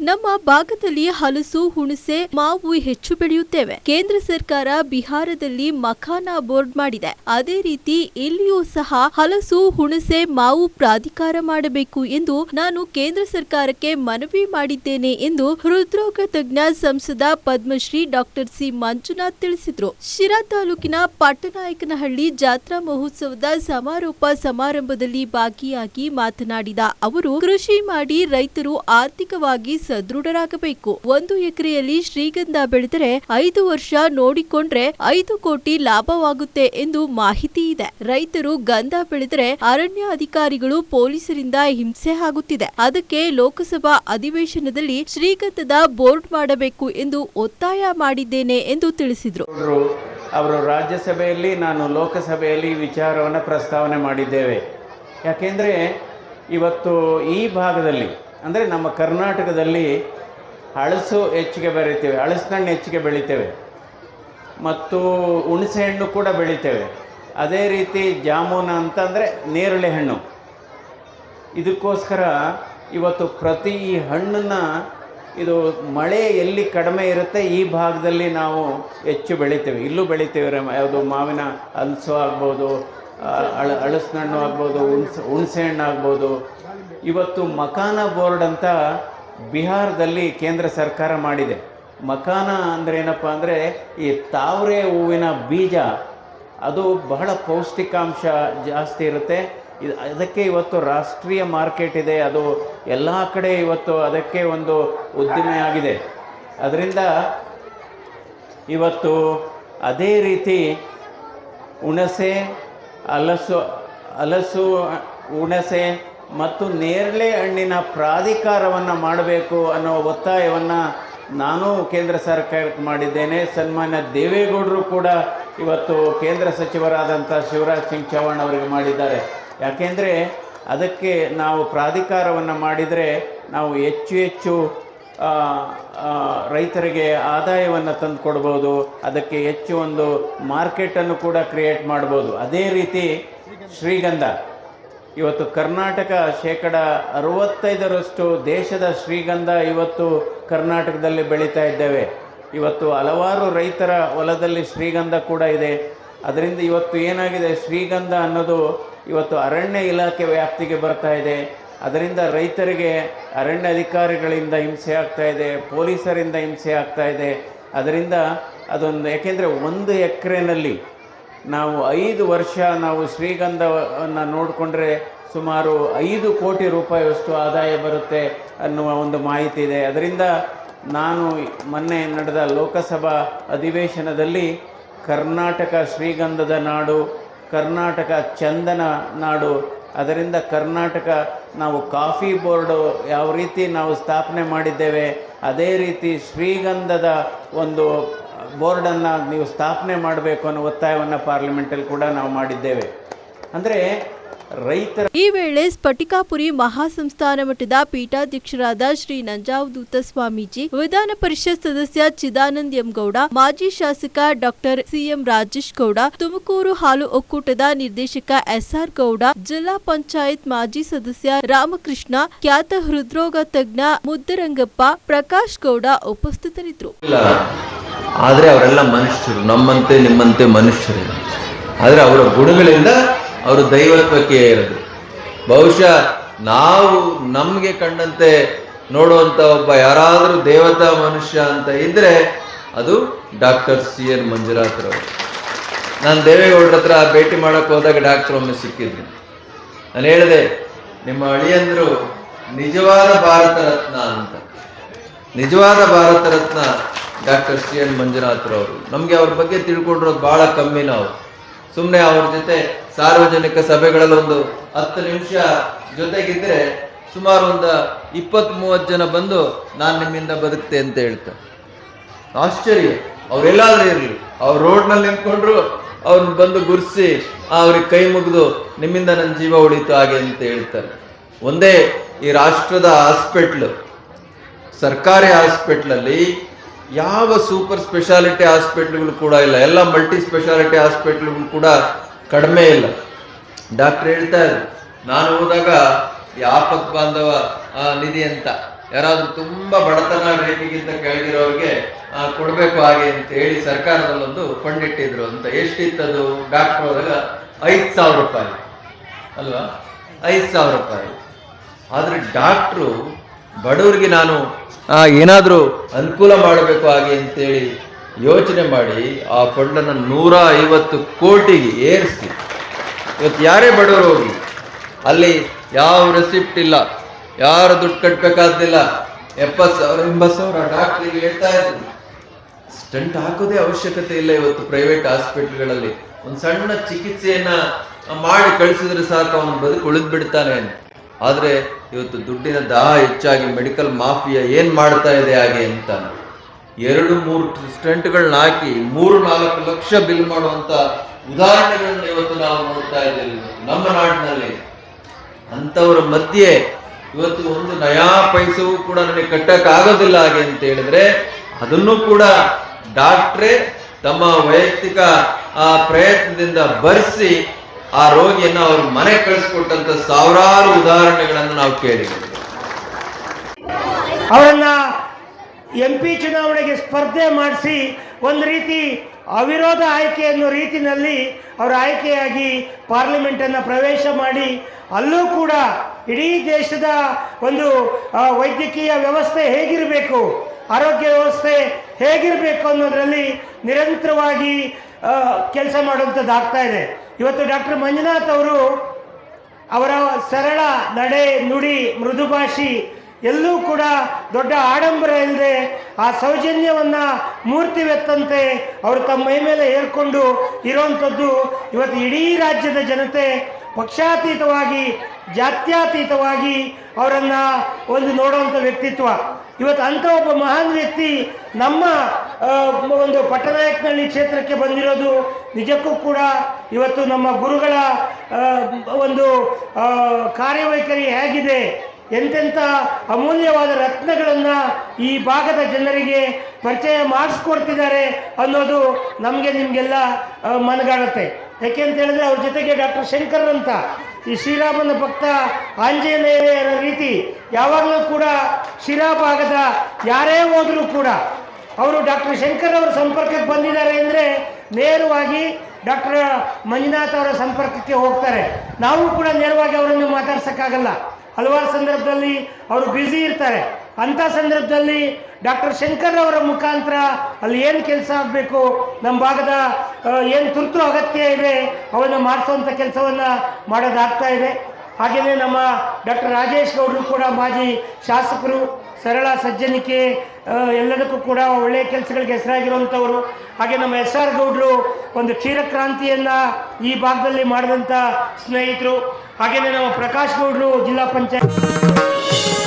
ನಮ್ಮ ಭಾಗದಲ್ಲಿ ಹಲಸು, ಹುಣಸೆ, ಮಾವು ಹೆಚ್ಚು ಬೆಳೆಯುತ್ತೇವೆ. ಕೇಂದ್ರ ಸರ್ಕಾರ ಬಿಹಾರದಲ್ಲಿ ಮಖಾನ ಬೋರ್ಡ್ ಮಾಡಿದೆ. ಅದೇ ರೀತಿ ಇಲ್ಲಿಯೂ ಸಹ ಹಲಸು, ಹುಣಸೆ, ಮಾವು ಪ್ರಾಧಿಕಾರ ಮಾಡಬೇಕು ಎಂದು ನಾನು ಕೇಂದ್ರ ಸರ್ಕಾರಕ್ಕೆ ಮನವಿ ಮಾಡಿದ್ದೇನೆ ಎಂದು ಹೃದ್ರೋಗ ತಜ್ಞ ಸಂಸದ ಪದ್ಮಶ್ರೀ ಡಾಕ್ಟರ್ ಸಿ. ಮಂಜುನಾಥ್ ತಿಳಿಸಿದ್ರು. ಶಿರಾ ತಾಲೂಕಿನ ಪಟ್ಟನಾಯಕನಹಳ್ಳಿ ಜಾತ್ರಾ ಮಹೋತ್ಸವದ ಸಮಾರೋಪ ಸಮಾರಂಭದಲ್ಲಿ ಭಾಗಿಯಾಗಿ ಮಾತನಾಡಿದ ಅವರು, ಕೃಷಿ ಮಾಡಿ ರೈತರು ಆರ್ಥಿಕವಾಗಿ ಸದೃಢರಾಗಬೇಕು ಒಂದು ಎಕರೆಯಲ್ಲಿ ಶ್ರೀಗಂಧ ಬೆಳೆದರೆ ಐದು ವರ್ಷ ನೋಡಿಕೊಂಡ್ರೆ ಐದು ಕೋಟಿ ಲಾಭವಾಗುತ್ತೆ ಎಂದು ಮಾಹಿತಿ ಇದೆ. ರೈತರು ಗಂಧ ಬೆಳೆದರೆ ಅರಣ್ಯ ಅಧಿಕಾರಿಗಳು ಪೊಲೀಸರಿಂದ ಹಿಂಸೆ ಆಗುತ್ತಿದೆ. ಅದಕ್ಕೆ ಲೋಕಸಭಾ ಅಧಿವೇಶನದಲ್ಲಿ ಶ್ರೀಗಂಧದ ಬೋರ್ಡ್ ಮಾಡಬೇಕು ಎಂದು ಒತ್ತಾಯ ಮಾಡಿದ್ದೇನೆ ಎಂದು ತಿಳಿಸಿದರು. ಅವರು ರಾಜ್ಯಸಭೆಯಲ್ಲಿ ನಾನು ಲೋಕಸಭೆಯಲ್ಲಿ ವಿಚಾರವನ್ನು ಪ್ರಸ್ತಾವನೆ ಮಾಡಿದ್ದೇವೆ. ಯಾಕೆಂದರೆ ಇವತ್ತು ಈ ಭಾಗದಲ್ಲಿ ಅಂದರೆ ನಮ್ಮ ಕರ್ನಾಟಕದಲ್ಲಿ ಹಳಸು ಹೆಚ್ಚಿಗೆ ಬೆಳಿತೇವೆ, ಹಳಸಿನಣ್ಣು ಹೆಚ್ಚಿಗೆ ಬೆಳಿತೇವೆ. ಮತ್ತು ಹುಣಸೆ ಹಣ್ಣು ಕೂಡ ಬೆಳಿತೇವೆ. ಅದೇ ರೀತಿ ಜಾಮೂನ ಅಂತಂದರೆ ನೇರಳೆ ಹಣ್ಣು. ಇದಕ್ಕೋಸ್ಕರ ಇವತ್ತು ಪ್ರತಿ ಈ ಹಣ್ಣನ್ನು ಇದು ಮಳೆ ಎಲ್ಲಿ ಕಡಿಮೆ ಇರುತ್ತೆ ಈ ಭಾಗದಲ್ಲಿ ನಾವು ಹೆಚ್ಚು ಬೆಳಿತೇವೆ. ಇಲ್ಲೂ ಬೆಳಿತೇವೆ ಯಾವುದು ಮಾವಿನ ಹಲಸು ಆಗ್ಬೋದು ಅಳ ಹಣ್ಣು ಆಗ್ಬೋದು, ಹುಣ್ಸೆ ಹುಣಸೆ ಹಣ್ಣು ಆಗ್ಬೋದು. ಇವತ್ತು ಮಕಾನ ಬೋರ್ಡ್ ಅಂತ ಬಿಹಾರದಲ್ಲಿ ಕೇಂದ್ರ ಸರ್ಕಾರ ಮಾಡಿದೆ. ಮಕಾನ ಅಂದರೆ ಏನಪ್ಪ ಅಂದರೆ ಈ ತಾವರೆ ಹೂವಿನ ಬೀಜ, ಅದು ಬಹಳ ಪೌಷ್ಟಿಕಾಂಶ ಜಾಸ್ತಿ ಇರುತ್ತೆ. ಇದು, ಅದಕ್ಕೆ ಇವತ್ತು ರಾಷ್ಟ್ರೀಯ ಮಾರ್ಕೆಟ್ ಇದೆ. ಅದು ಎಲ್ಲ ಕಡೆ ಇವತ್ತು ಅದಕ್ಕೆ ಒಂದು ಉದ್ದಿಮೆ ಆಗಿದೆ. ಅದರಿಂದ ಇವತ್ತು ಅದೇ ರೀತಿ ಹುಣಸೆ ಹಲಸು ಹಲಸು ಹುಣಸೆ ಮತ್ತು ನೇರಳೆ ಹಣ್ಣಿನ ಪ್ರಾಧಿಕಾರವನ್ನು ಮಾಡಬೇಕು ಅನ್ನೋ ಒತ್ತಾಯವನ್ನು ನಾನು ಕೇಂದ್ರ ಸರ್ಕಾರಕ್ಕೆ ಮಾಡಿದ್ದೇನೆ. ಸನ್ಮಾನ್ಯ ದೇವೇಗೌಡರು ಕೂಡ ಇವತ್ತು ಕೇಂದ್ರ ಸಚಿವರಾದಂಥ ಶಿವರಾಜ್ ಸಿಂಗ್ ಚೌಹಾಣ್ ಅವರಿಗೆ ಮಾಡಿದ್ದಾರೆ. ಯಾಕೆಂದರೆ ಅದಕ್ಕೆ ನಾವು ಪ್ರಾಧಿಕಾರವನ್ನು ಮಾಡಿದರೆ ನಾವು ಹೆಚ್ಚು ಹೆಚ್ಚು ರೈತರಿಗೆ ಆದಾಯವನ್ನು ತಂದು ಕೊಡ್ಬೋದು, ಅದಕ್ಕೆ ಹೆಚ್ಚು ಒಂದು ಮಾರ್ಕೆಟನ್ನು ಕೂಡ ಕ್ರಿಯೇಟ್ ಮಾಡ್ಬೋದು. ಅದೇ ರೀತಿ ಶ್ರೀಗಂಧ. ಇವತ್ತು ಕರ್ನಾಟಕ ಶೇಕಡ ಅರವತ್ತೈದರಷ್ಟು ದೇಶದ ಶ್ರೀಗಂಧ ಇವತ್ತು ಕರ್ನಾಟಕದಲ್ಲಿ ಬೆಳೀತಾ ಇದ್ದೇವೆ. ಇವತ್ತು ಹಲವಾರು ರೈತರ ಹೊಲದಲ್ಲಿ ಶ್ರೀಗಂಧ ಕೂಡ ಇದೆ. ಅದರಿಂದ ಇವತ್ತು ಏನಾಗಿದೆ? ಶ್ರೀಗಂಧ ಅನ್ನೋದು ಇವತ್ತು ಅರಣ್ಯ ಇಲಾಖೆ ವ್ಯಾಪ್ತಿಗೆ ಬರ್ತಾ ಇದೆ. ಅದರಿಂದ ರೈತರಿಗೆ ಅರಣ್ಯ ಅಧಿಕಾರಿಗಳಿಂದ ಹಿಂಸೆ ಆಗ್ತಾ ಇದೆ, ಪೊಲೀಸರಿಂದ ಹಿಂಸೆ ಆಗ್ತಾ ಇದೆ. ಅದರಿಂದ ಅದೊಂದು, ಯಾಕೆಂದರೆ ಒಂದು ಎಕರೆನಲ್ಲಿ ನಾವು ಐದು ವರ್ಷ ನಾವು ಶ್ರೀಗಂಧವನ್ನು ನೋಡಿಕೊಂಡ್ರೆ ಸುಮಾರು ಐದು ಕೋಟಿ ರೂಪಾಯಿಯಷ್ಟು ಆದಾಯ ಬರುತ್ತೆ ಅನ್ನುವ ಒಂದು ಮಾಹಿತಿ ಇದೆ. ಅದರಿಂದ ನಾನು ಮೊನ್ನೆ ನಡೆದ ಲೋಕಸಭಾ ಅಧಿವೇಶನದಲ್ಲಿ ಕರ್ನಾಟಕ ಶ್ರೀಗಂಧದ ನಾಡು, ಕರ್ನಾಟಕ ಚಂದನ ನಾಡು ಅದರಿಂದ ಕರ್ನಾಟಕ ನಾವು ಕಾಫಿ ಬೋರ್ಡು ಯಾವ ರೀತಿ ನಾವು ಸ್ಥಾಪನೆ ಮಾಡಿದ್ದೇವೆ, ಅದೇ ರೀತಿ ಶ್ರೀಗಂಧದ ಒಂದು ಬೋರ್ಡನ್ನು ನೀವು ಸ್ಥಾಪನೆ ಮಾಡಬೇಕು ಅನ್ನೋ ಒತ್ತಾಯವನ್ನು ಪಾರ್ಲಿಮೆಂಟಲ್ಲಿ ಕೂಡ ನಾವು ಮಾಡಿದ್ದೇವೆ. ಅಂದರೆ ರೈತರ ಈ ವೇಳೆ ಸ್ಫಟಿಕಾಪುರಿ ಮಹಾಸಂಸ್ಥಾನ ಮಠದ ಪೀಠಾಧ್ಯಕ್ಷರಾದ ಶ್ರೀ ನಂಜಾವದೂತ ಸ್ವಾಮೀಜಿ ವಿಧಾನ ಪರಿಷತ್ ಸದಸ್ಯ ಚಿದಾನಂದ ಎಂ ಗೌಡ ಮಾಜಿ ಶಾಸಕ ಡಾಕ್ಟರ್ ಸಿಎಂ ರಾಜೇಶ್ ಗೌಡ ತುಮಕೂರು ಹಾಲು ಒಕ್ಕೂಟದ ನಿರ್ದೇಶಕ ಎಸ್ಆರ್ ಗೌಡ ಜಿಲ್ಲಾ ಪಂಚಾಯತ್ ಮಾಜಿ ಸದಸ್ಯ ರಾಮಕೃಷ್ಣ ಖ್ಯಾತ ಹೃದ್ರೋಗ ತಜ್ಞ ಮುದ್ದರಂಗಪ್ಪ ಪ್ರಕಾಶ್ ಗೌಡ ಉಪಸ್ಥಿತರಿದ್ದರು. ಆದರೆ ಅವರೆಲ್ಲ ಮನುಷ್ಯರು ನಮ್ಮಂತೆ ನಿಮ್ಮಂತೆ ಮನುಷ್ಯರು ಆದರೆ ಅವರ ಗುಣಗಳಿಂದ ಅವರು ದೈವತ್ವಕ್ಕೆ ಇರೋದು ಬಹುಶಃ ನಾವು ನಮಗೆ ಕಂಡಂತೆ ನೋಡುವಂಥ ಒಬ್ಬ ಯಾರಾದರೂ ದೇವತಾ ಮನುಷ್ಯ ಅಂತ ಇದ್ರೆ ಅದು ಡಾಕ್ಟರ್ ಸಿ ಎನ್ ಮಂಜುನಾಥ್ರವರು ನಾನು ದೇವೇಗೌಡರ ಹತ್ರ ಭೇಟಿ ಮಾಡೋಕ್ಕೆ ಹೋದಾಗ ಡಾಕ್ಟರ್ ಒಮ್ಮೆ ಸಿಕ್ಕಿದ್ರು. ನಾನು ಹೇಳಿದೆ, ನಿಮ್ಮ ಅಳಿಯಂದರು ನಿಜವಾದ ಭಾರತ ರತ್ನ ಅಂತ. ನಿಜವಾದ Bharat Ratna doctor C N ಮಂಜುನಾಥ್ರವರು ನಮಗೆ ಅವ್ರ ಬಗ್ಗೆ ತಿಳ್ಕೊಂಡಿರೋದು ಭಾಳ ಕಮ್ಮಿ ನಾವು ಸುಮ್ಮನೆ ಅವ್ರ ಜೊತೆ ಸಾರ್ವಜನಿಕ ಸಭೆಗಳಲ್ಲಿ ಒಂದು ಹತ್ತು ನಿಮಿಷ ಜೊತೆಗಿದ್ರೆ ಸುಮಾರು ಒಂದು ಇಪ್ಪತ್ತ್ ಮೂವತ್ತು ಜನ ಬಂದು ನಾನು ನಿಮ್ಮಿಂದ ಬದುಕ್ತೆ ಅಂತ ಹೇಳ್ತಾರೆ. ಆಶ್ಚರ್ಯ. ಅವ್ರೆಲ್ಲಾದ್ರೂ ಇರಲಿ. ಅವ್ರು ರೋಡ್ನಲ್ಲಿ ನಿಂತ್ಕೊಂಡ್ರು ಅವ್ರನ್ನ ಬಂದು ಗುರ್ಸಿ ಅವ್ರಿಗೆ ಕೈ ಮುಗಿದು ನಿಮ್ಮಿಂದ ನನ್ನ ಜೀವ ಉಳಿತು ಹಾಗೆ ಅಂತ ಹೇಳ್ತಾರೆ. ಒಂದೇ ಈ ರಾಷ್ಟ್ರದ ಹಾಸ್ಪಿಟ್ಲು, ಸರ್ಕಾರಿ ಹಾಸ್ಪಿಟ್ಲಲ್ಲಿ ಯಾವ ಸೂಪರ್ ಸ್ಪೆಷಾಲಿಟಿ ಹಾಸ್ಪಿಟ್ಲ್ಗಳು ಕೂಡ ಇಲ್ಲ. ಎಲ್ಲ ಮಲ್ಟಿ ಸ್ಪೆಷಾಲಿಟಿ ಹಾಸ್ಪಿಟ್ಲ್ಗಳು ಕೂಡ ಕಡಿಮೆ ಇಲ್ಲ. ಡಾಕ್ಟರ್ ಹೇಳ್ತಾ ಇದ್ರು, ನಾನು ಹೋದಾಗ ಆಪತ್ ಬಾಂಧವ ನಿಧಿ ಅಂತ ಯಾರಾದರೂ ತುಂಬ ಬಡತನ ರೇಟಿಗಿಂತ ಕೆಳಗಿರೋರಿಗೆ ಕೊಡಬೇಕು ಹಾಗೆ ಅಂತ ಹೇಳಿ ಸರ್ಕಾರದಲ್ಲೊಂದು ಫಂಡ್ ಇಟ್ಟಿದ್ರು ಅಂತ. ಎಷ್ಟಿತ್ತದು? ಡಾಕ್ಟರ್ ಹೋದಾಗ ಐದು ಸಾವಿರ ರೂಪಾಯಿ. ಅಲ್ವಾ? ಐದು ಸಾವಿರ ರೂಪಾಯಿ. ಆದರೆ ಡಾಕ್ಟ್ರು ಬಡವರಿಗೆ ನಾನು ಏನಾದರೂ ಅನುಕೂಲ ಮಾಡಬೇಕು ಹಾಗೆ ಅಂತೇಳಿ ಯೋಚನೆ ಮಾಡಿ ಆ ಫಂಡನ್ನು ನೂರ ಐವತ್ತು ಕೋಟಿಗೆ ಏರಿಸಿ ಇವತ್ತು ಯಾರೇ ಬಡವರು ಹೋಗಿ ಅಲ್ಲಿ ಯಾವ ರೆಸಿಪ್ಟ್ ಇಲ್ಲ ಯಾರು ದುಡ್ಡು ಕಟ್ಟಬೇಕಾದಿಲ್ಲ ಎಪ್ಪತ್ತು ಸಾವಿರ ಎಂಬತ್ತು ಸಾವಿರ ಡಾಕ್ಟ್ರಿಗೆ ಹೇಳ್ತಾ ಇದ್ರು. ಸ್ಟಂಟ್ ಹಾಕೋದೇ ಅವಶ್ಯಕತೆ ಇಲ್ಲ ಇವತ್ತು ಪ್ರೈವೇಟ್ ಹಾಸ್ಪಿಟ್ಲ್ಗಳಲ್ಲಿ ಒಂದು ಸಣ್ಣ ಚಿಕಿತ್ಸೆಯನ್ನು ಮಾಡಿ ಕಳಿಸಿದ್ರೆ ಸಾಕು ಅವನು ಬದುಕು ಉಳಿದು ಬಿಡ್ತಾನೆ ಅಂತ. ಆದ್ರೆ ಇವತ್ತು ದುಡ್ಡಿನ ದಾಹ ಹೆಚ್ಚಾಗಿ ಮೆಡಿಕಲ್ ಮಾಫಿಯಾ ಏನು ಮಾಡ್ತಾ ಇದೆ ಹಾಗೆ ಅಂತ. ಎರಡು ಮೂರು ಸ್ಟೆಂಟ್ಗಳನ್ನ ಹಾಕಿ ಮೂರು ನಾಲ್ಕು ಲಕ್ಷ ಬಿಲ್ ಮಾಡುವಂಥ ಉದಾಹರಣೆಗಳನ್ನ ಇವತ್ತು ನಾವು ನೋಡ್ತಾ ಇದ್ದೇವೆ ನಮ್ಮ ನಾಡಿನಲ್ಲಿ. ಅಂಥವರ ಮಧ್ಯೆ ಇವತ್ತು ಒಂದು ನಯಾ ಪೈಸವೂ ಕೂಡ ನನಗೆ ಕಟ್ಟೋಕ್ಕಾಗೋದಿಲ್ಲ ಹಾಗೆ ಅಂತ ಹೇಳಿದ್ರೆ ಅದನ್ನು ಕೂಡ ಡಾಕ್ಟ್ರೇ ತಮ್ಮ ವೈಯಕ್ತಿಕ ಆ ಪ್ರಯತ್ನದಿಂದ ಭರಿಸಿ ಆ ರೋಗಿಯನ್ನು ಅವರು ಮನೆ ಕಳಿಸ್ಕೊಟ್ಟಂತ ಸಾವಿರಾರು ಉದಾಹರಣೆಗಳನ್ನು ನಾವು ಕೇಳಿದ್ದೇವೆ ಅವರನ್ನ ಎಂ ಪಿ ಚುನಾವಣೆಗೆ ಸ್ಪರ್ಧೆ ಮಾಡಿಸಿ ಒಂದು ರೀತಿ ಅವಿರೋಧ ಆಯ್ಕೆ ಅನ್ನೋ ರೀತಿನಲ್ಲಿ ಅವರ ಆಯ್ಕೆಯಾಗಿ ಪಾರ್ಲಿಮೆಂಟನ್ನು ಪ್ರವೇಶ ಮಾಡಿ ಅಲ್ಲೂ ಕೂಡ ಇಡೀ ದೇಶದ ಒಂದು ವೈದ್ಯಕೀಯ ವ್ಯವಸ್ಥೆ ಹೇಗಿರಬೇಕು, ಆರೋಗ್ಯ ವ್ಯವಸ್ಥೆ ಹೇಗಿರಬೇಕು ಅನ್ನೋದರಲ್ಲಿ ನಿರಂತರವಾಗಿ ಕೆಲಸ ಮಾಡುವಂಥದ್ದು ಆಗ್ತಾ ಇದೆ. ಇವತ್ತು ಡಾಕ್ಟರ್ ಮಂಜುನಾಥ್ ಅವರು ಅವರ ಸರಳ ನಡೆ, ನುಡಿ ಮೃದುಭಾಷಿ ಎಲ್ಲೂ ಕೂಡ ದೊಡ್ಡ ಆಡಂಬರ ಇಲ್ಲದೆ ಆ ಸೌಜನ್ಯವನ್ನು ಮೂರ್ತಿವೆತ್ತಂತೆ ಅವರು ತಮ್ಮ ಮೈ ಮೇಲೆ ಏರ್ಕೊಂಡು ಇರೋವಂಥದ್ದು ಇವತ್ತು ಇಡೀ ರಾಜ್ಯದ ಜನತೆ ಪಕ್ಷಾತೀತವಾಗಿ, ಜಾತ್ಯಾತೀತವಾಗಿ ಅವರನ್ನು ಒಂದು ನೋಡುವಂಥ ವ್ಯಕ್ತಿತ್ವ. ಇವತ್ತು ಅಂಥ ಒಬ್ಬ ಮಹಾನ್ ವ್ಯಕ್ತಿ ನಮ್ಮ ಒಂದು ಪಟ್ಟನಾಯಕನಹಳ್ಳಿ ಕ್ಷೇತ್ರಕ್ಕೆ ಬಂದಿರೋದು. ನಿಜಕ್ಕೂ ಕೂಡ ಇವತ್ತು ನಮ್ಮ ಗುರುಗಳ ಒಂದು ಕಾರ್ಯವೈಖರಿ ಹೇಗಿದೆ. ಎಂತೆಂಥ ಅಮೂಲ್ಯವಾದ ರತ್ನಗಳನ್ನು ಈ ಭಾಗದ ಜನರಿಗೆ ಪರಿಚಯ ಮಾಡಿಸ್ಕೊಡ್ತಿದ್ದಾರೆ ಅನ್ನೋದು ನಮಗೆ ನಿಮಗೆಲ್ಲ ಮನಗಾಡುತ್ತೆ. ಯಾಕೆ ಅಂತ ಹೇಳಿದ್ರೆ ಅವ್ರ ಜೊತೆಗೆ ಡಾಕ್ಟರ್ ಶಂಕರ್ ಅಂತ ಈ ಶ್ರೀರಾಮನ ಭಕ್ತ ಆಂಜನೇಯರ ರೀತಿ ಯಾವಾಗಲೂ ಕೂಡ ಶಿರಾ ಭಾಗದ ಯಾರೇ ಹೋದರೂ ಕೂಡ ಅವರು ಡಾಕ್ಟರ್ ಶಂಕರ್ ಅವರ ಸಂಪರ್ಕಕ್ಕೆ ಬಂದಿದ್ದಾರೆ ಅಂದರೆ ನೇರವಾಗಿ ಡಾಕ್ಟರ್ ಮಂಜುನಾಥ್ ಅವರ ಸಂಪರ್ಕಕ್ಕೆ ಹೋಗ್ತಾರೆ. ನಾವು ಕೂಡ ನೇರವಾಗಿ ಅವರನ್ನು ಮಾತಾಡ್ಸೋಕ್ಕಾಗಲ್ಲ. ಹಲವಾರು ಸಂದರ್ಭದಲ್ಲಿ ಅವರು ಬ್ಯುಸಿ ಇರ್ತಾರೆ. ಅಂಥ ಸಂದರ್ಭದಲ್ಲಿ ಡಾಕ್ಟರ್ ಶಂಕರ್ ಅವರ ಮುಖಾಂತರ ಅಲ್ಲಿ ಏನು ಕೆಲಸ ಆಗಬೇಕು ನಮ್ಮ ಭಾಗದ ಏನು ತುರ್ತು ಅಗತ್ಯ ಇದೆ ಅವನ್ನು ಮಾಡಿಸುವಂಥ ಕೆಲಸವನ್ನು ಮಾಡೋದಾಗ್ತಾ ಇದೆ. ಹಾಗೆಯೇ ನಮ್ಮ ಡಾಕ್ಟರ್ ರಾಜೇಶ್ ಗೌಡರು ಕೂಡ ಮಾಜಿ ಶಾಸಕರು ಸರಳ ಸಜ್ಜನಿಕೆ ಎಲ್ಲದಕ್ಕೂ ಕೂಡ ಒಳ್ಳೆಯ ಕೆಲಸಗಳಿಗೆ ಹೆಸರಾಗಿರುವಂಥವರು. ಹಾಗೆ ನಮ್ಮ ಎಸ್ ಆರ್ ಗೌಡರು ಒಂದು ಕ್ಷೀರಕ್ರಾಂತಿಯನ್ನು ಈ ಭಾಗದಲ್ಲಿ ಮಾಡಿದಂಥ ಸ್ನೇಹಿತರು. ಹಾಗೆಯೇ ನಮ್ಮ ಪ್ರಕಾಶ್ ಗೌಡರು ಜಿಲ್ಲಾ ಪಂಚಾಯತ್.